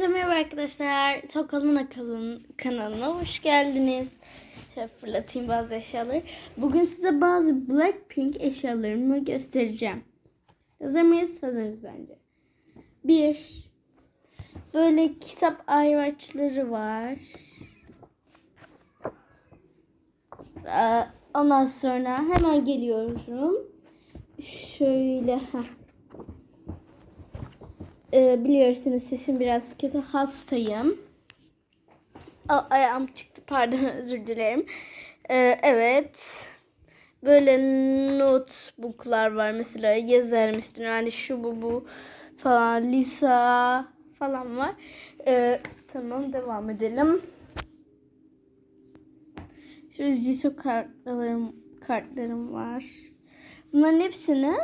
Merhaba arkadaşlar. Sokalın Akalın kanalına hoş geldiniz. Şöyle fırlatayım bazı eşyaları. Bugün size bazı Blackpink eşyalarımı göstereceğim. Hazır mıyız? Hazırız bence. Bir. Böyle kitap ayraçları var. Aa, Ondan sonra hemen geliyorum. Şöyle. Heh. Ee, biliyorsunuz sesim biraz kötü. Hastayım. Aa, ayağım çıktı. Pardon özür dilerim. Ee, evet. Böyle notebooklar var. Mesela yazarım üstüne. Yani şu bu bu falan. Lisa falan var. Ee, tamam devam edelim. Şöyle Jisoo kartlarım, kartlarım var. Bunların hepsini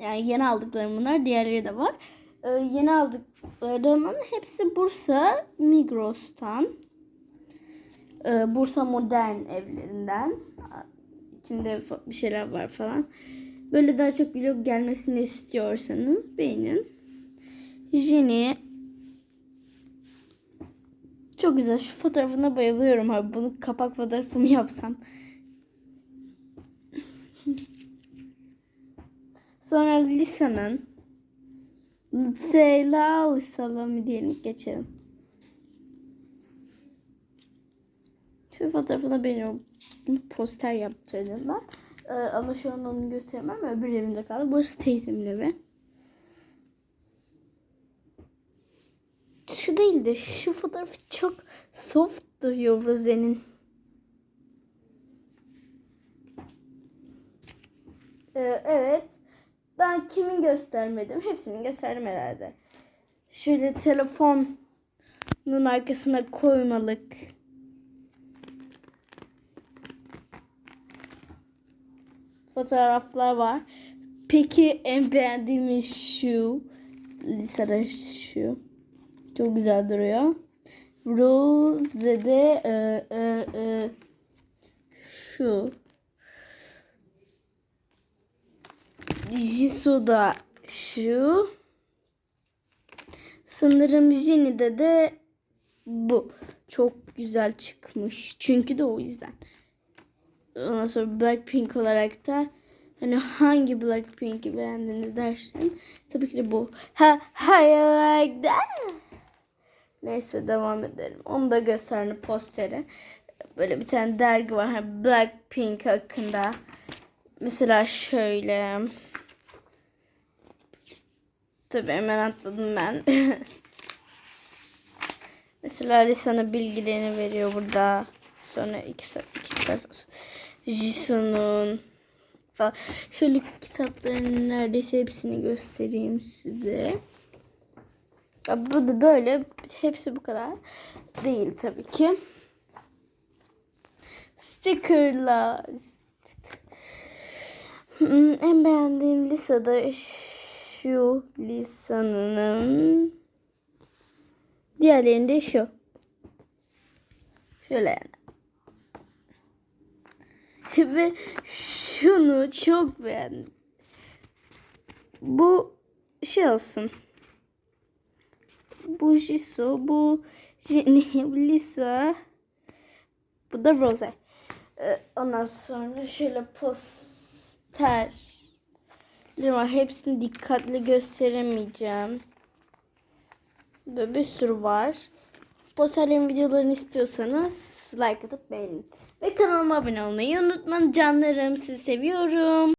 yani yeni aldıklarım bunlar. Diğerleri de var. Ee, yeni aldıklarımın hepsi Bursa Migros'tan. Ee, Bursa Modern evlerinden. İçinde bir şeyler var falan. Böyle daha çok vlog gelmesini istiyorsanız beğenin. Jenny çok güzel. Şu fotoğrafına bayılıyorum abi. Bunu kapak fotoğrafımı yapsam. Sonra Lisa'nın Leyla Lisa'la mı diyelim geçelim. Şu fotoğrafına benim poster yaptırdım ben. Ee, ama şu an onu gösteremem. Öbür evimde kaldı. Burası teyzemin evi. Şu değildi. Şu fotoğrafı çok soft duruyor Rose'nin. Ee, evet. Ben kimin göstermedim? Hepsini gösterdim herhalde. Şöyle telefonun arkasına koymalık. Fotoğraflar var. Peki en beğendiğim şu. Lisede şu. Çok güzel duruyor. Rose'de e, e, e, şu. Jisoo'da şu. Sanırım Jenny'de de bu. Çok güzel çıkmış. Çünkü de o yüzden. Ondan sonra Blackpink olarak da hani hangi Blackpink'i beğendiniz dersen tabii ki de bu. Ha, how like that? Neyse devam edelim. Onu da gösterin posteri. Böyle bir tane dergi var. Hani Blackpink hakkında. Mesela şöyle. Tabii hemen atladım ben. Mesela Lisa'nın bilgilerini veriyor burada. Sonra iki iki sayfa. Jisoo'nun falan. Şöyle kitapların neredeyse hepsini göstereyim size. Ya bu da böyle. Hepsi bu kadar. Değil tabii ki. Stickerlar. Hmm, En beğendiğim Lisa'da şu Lisa'nın diğerlerinde şu. Şöyle yani. Ve şunu çok beğendim. Bu şey olsun. Bu Jisoo, bu Jenny, Lisa, bu da Rose. Ee, ondan sonra şöyle poster var. Hepsini dikkatli gösteremeyeceğim. Böyle bir sürü var. Posterlerin videolarını istiyorsanız like atıp beğenin. Ve kanalıma abone olmayı unutmayın. Canlarım sizi seviyorum.